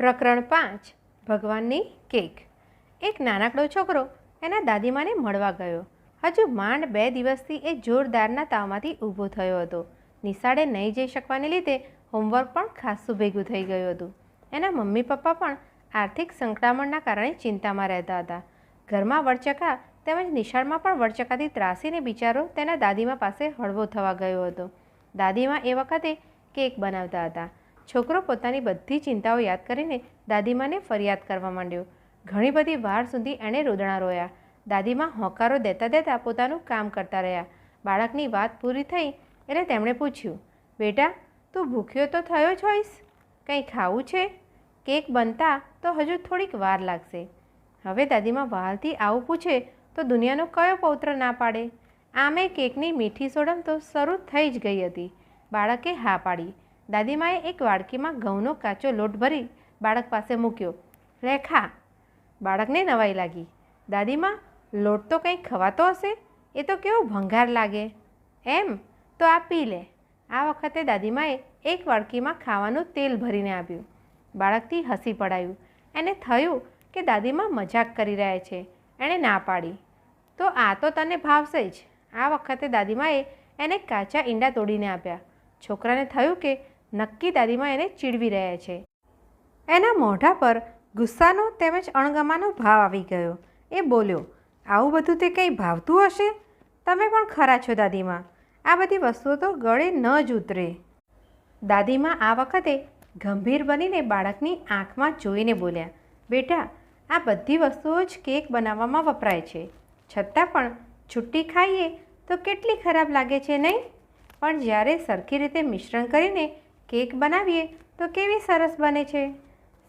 પ્રકરણ પાંચ, ભગવાનની કેક. એક નાનકડો છોકરો એના દાદીમાને મળવા ગયો. હજુ માંડ બે દિવસથી એ જોરદારના તાવમાંથી ઊભો થયો હતો. નિશાળે નહીં જઈ શકવાને લીધે હોમવર્ક પણ ખાસું ભેગું થઈ ગયું હતું. એના મમ્મી પપ્પા પણ આર્થિક સંકળામણના કારણે ચિંતામાં રહેતા હતા. ઘરમાં વડચકા તેમજ નિશાળમાં પણ વડચકાથી ત્રાસીને બિચારો તેના દાદીમા પાસે હળવો થવા ગયો હતો. દાદીમા એ વખતે કેક બનાવતા હતા. છોકરો પોતાની બધી ચિંતાઓ યાદ કરીને દાદીમાને ફરિયાદ કરવા માંડ્યો. ઘણી બધી વાર સુધી એણે રોદણા રોયા. દાદીમા હોંકારો દેતા દેતા પોતાનું કામ કરતા રહ્યા. બાળકની વાત પૂરી થઈ એટલે તેમણે પૂછ્યું, બેટા, તું ભૂખ્યો તો થયો જ હોઈશ? કંઈ ખાવું છે? કેક બનતા તો હજુ થોડીક વાર લાગશે. હવે દાદીમાં વહાલથી આવું પૂછે તો દુનિયાનો કયો પૌત્ર ના પાડે? આમે કેકની મીઠી સોડમ તો શરૂ થઈ જ ગઈ હતી. બાળકે હા પાડી. દાદીમાએ એક વાડકીમાં ઘઉંનો કાચો લોટ ભરી બાળક પાસે મૂક્યો. લે ખા બાળકને નવાઈ લાગી. દાદીમા, લોટ તો કંઈ ખવાતો હશે? એ તો કેવો ભંગાર લાગે. એમ? તો આ પી લે. આ વખતે દાદીમાએ એક વાડકીમાં ખાવાનું તેલ ભરીને આપ્યું. બાળકથી હસી પડાયું. એને થયું કે દાદીમા મજાક કરી રહ્યા છે. એણે ના પાડી. તો આ તો તને ભાવશે જ. આ વખતે દાદીમાએ એને કાચા ઈંડા તોડીને આપ્યા. છોકરાને થયું કે નક્કી દાદીમાં એને ચીડવી રહ્યા છે. એના મોઢા પર ગુસ્સાનો તેમજ અણગમાનો ભાવ આવી ગયો. એ બોલ્યો, આવું બધું તે કંઈ ભાવતું હશે? તમે પણ ખરા છો દાદીમાં. આ બધી વસ્તુઓ તો ગળે ન જ ઉતરે. દાદીમાં આ વખતે ગંભીર બનીને બાળકની આંખમાં જોઈને બોલ્યા, બેટા, આ બધી વસ્તુઓ જ કેક બનાવવામાં વપરાય છે. છતાં પણ છુટ્ટી ખાઈએ તો કેટલી ખરાબ લાગે છે નહીં? પણ જ્યારે સરખી રીતે મિશ્રણ કરીને કેક બનાવીએ તો કેવી સરસ બને છે?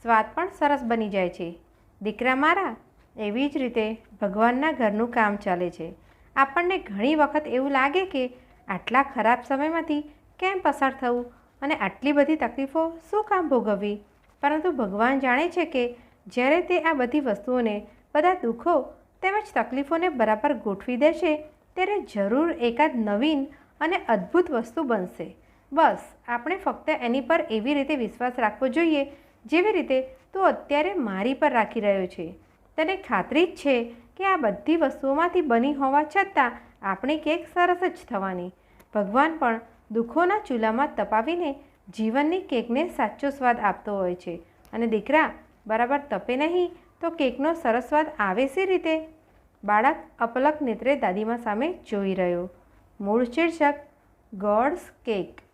સ્વાદ પણ સરસ બની જાય છે. દીકરા મારા, એવી જ રીતે ભગવાનના ઘરનું કામ ચાલે છે. આપણને ઘણી વખત એવું લાગે કે આટલા ખરાબ સમયમાંથી કેમ પસાર થવું અને આટલી બધી તકલીફો શું કામ ભોગવવી? પરંતુ ભગવાન જાણે છે કે જ્યારે તે આ બધી વસ્તુઓને, બધા દુઃખો તેમજ તકલીફોને બરાબર ગોઠવી દેશે, ત્યારે જરૂર એકાદ નવીન અને અદ્ભુત વસ્તુ બનશે. બસ, આપણે ફક્ત એની પર એવી રીતે વિશ્વાસ રાખવો જોઈએ, જેવી રીતે તું અત્યારે મારી પર રાખી રહ્યો છે. તને ખાતરી જ છે કે આ બધી વસ્તુઓમાંથી બની હોવા છતાં આપણે કેક સરસ જ થવાની. ભગવાન પણ દુઃખોના ચૂલામાં તપાવીને જીવનની કેકને સાચો સ્વાદ આપતો હોય છે. અને દીકરા, બરાબર તપે નહીં તો કેકનો સરસ સ્વાદ આવે સી રીતે? બાળક અપલક નેત્રે દાદીમા સામે જોઈ રહ્યો. મૂળ શીર્ષક, ગોડ્સ કેક.